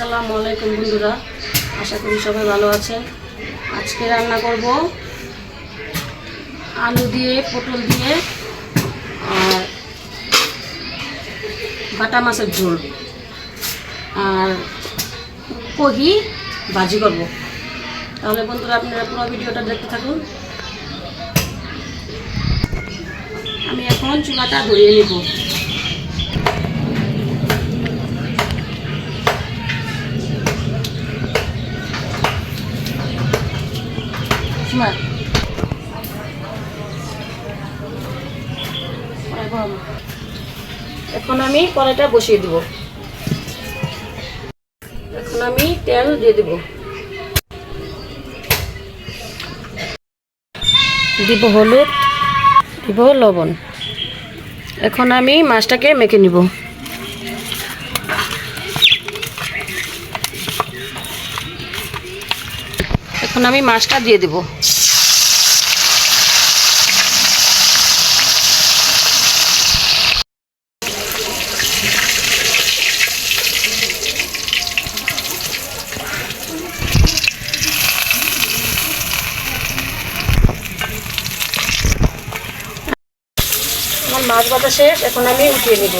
আসসালামু আলাইকুম বন্ধুরা। আশা করি সবাই ভালো আছেন। আজকে রান্না করব আলু দিয়ে, পটল দিয়ে আর বাটা মাছের ঝোল। আর কহি ভাজি করব। তাহলে বন্ধুরা আপনারা পুরো ভিডিওটা দেখতে থাকুন। আমি এখন চুলাটা ধরিয়ে নেব। এখন আমি কড়াইটা বসিয়ে দিব। এখন আমি তেল দিব। দিব হলুদ, দিব লবণ। এখন আমি মাছটাকে মেখে নিব। এখন আমি মাছটা দিয়ে দেব। আমার মাছ শেষ এখন আমি উঠিয়ে নিব।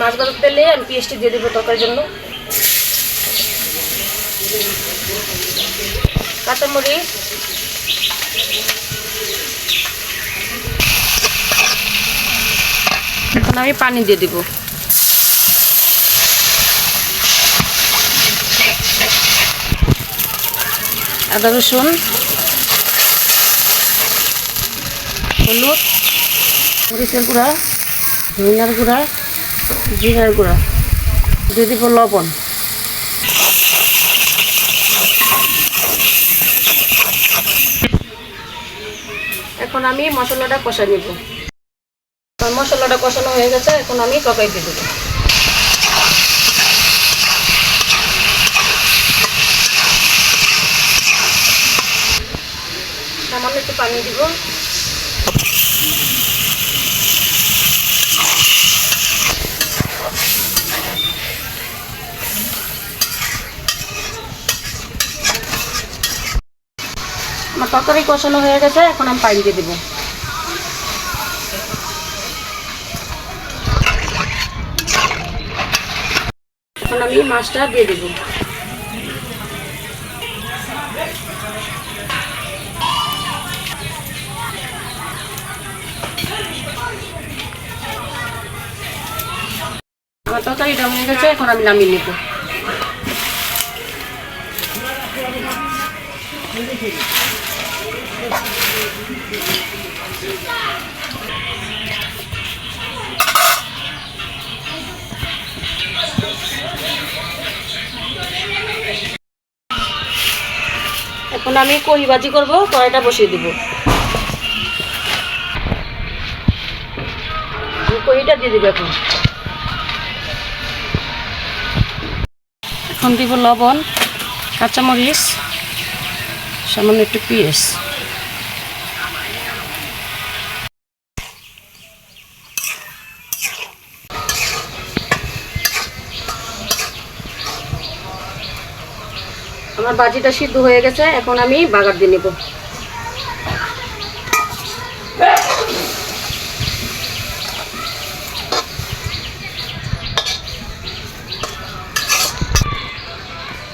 মাছ ভাজার তেলে আমি পেঁয়াজটি দিয়ে দেবো তরকারির জন্য। কাঁচামরিচ। এখন আমি পানি দিয়ে দিব। আদা, রসুন। হলুদ। মরিচের গুঁড়া। ধনিয়ার গুঁড়া। জিরার গুঁড়া, দিয়ে দিব লবণ। এখন আমি মশলাটা কষা নিব। মশলাটা কষানো হয়ে গেছে, এখন আমি তরকারি দিয়ে দেবো। সামান্য একটু পানি দিব। আমার তরকারি কষানো হয়ে গেছে, এখন আমি পানি দিয়ে দেবো। এখন আমি মাছটা দিয়ে দেবো। আমার তরকারিটা হয়ে গেছে, এখন আমি নামিয়ে নেব। এখন আমি কহি ভাজি করব, কড়াইটা বসিয়ে দিব। কহিটা দিয়ে দিব এখন। এখন দিব লবণ, কাঁচামরিচ, সামান্য একটু পেঁয়াজ। আমার বাজিটা সিদ্ধ হয়ে গেছে, এখন আমি বাগার দিয়ে নেব।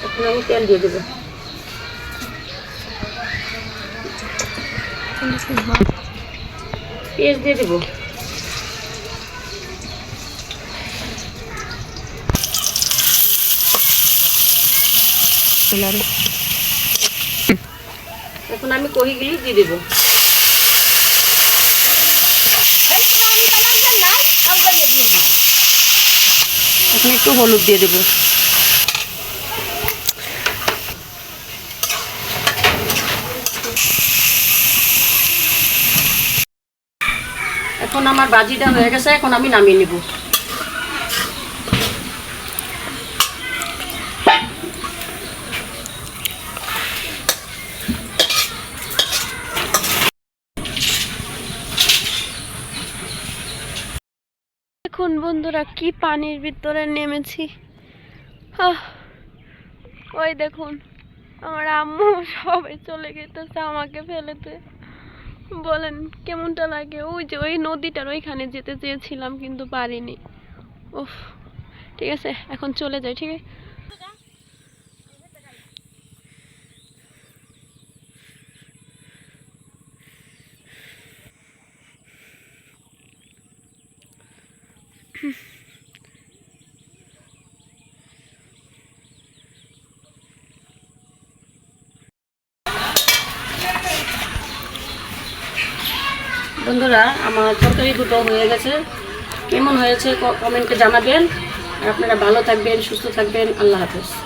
এখন আমি তেল দিয়ে দেবো। পেঁয়াজ দিয়ে দেবো। এখন আমি কহিগুলি দিয়ে দেবো। এখন একটু হলুদ দিয়ে দেবো। এখন আমার বাজিটা হয়ে গেছে এখন আমি নামিয়ে নিব। দেখুন বন্ধুরা, কি পানির ভিতরে নেমেছি। ওই দেখুন, আমার আম্মু সবাই চলে গেতেছে আমাকে ফেলেতে। বলেন, কেমনটা লাগে? ওই যে ওই নদীটার ওইখানে যেতে চেয়েছিলাম, কিন্তু পারিনি। উফ, ঠিক আছে, এখন চলে যাই, ঠিক আছে? বন্ধুরা, আমার তরকারি দুটো হয়ে গেছে। কেমন হয়েছে কমেন্টে জানাবেন। আর আপনারা ভালো থাকবেন, সুস্থ থাকবেন। আল্লাহ হাফেজ।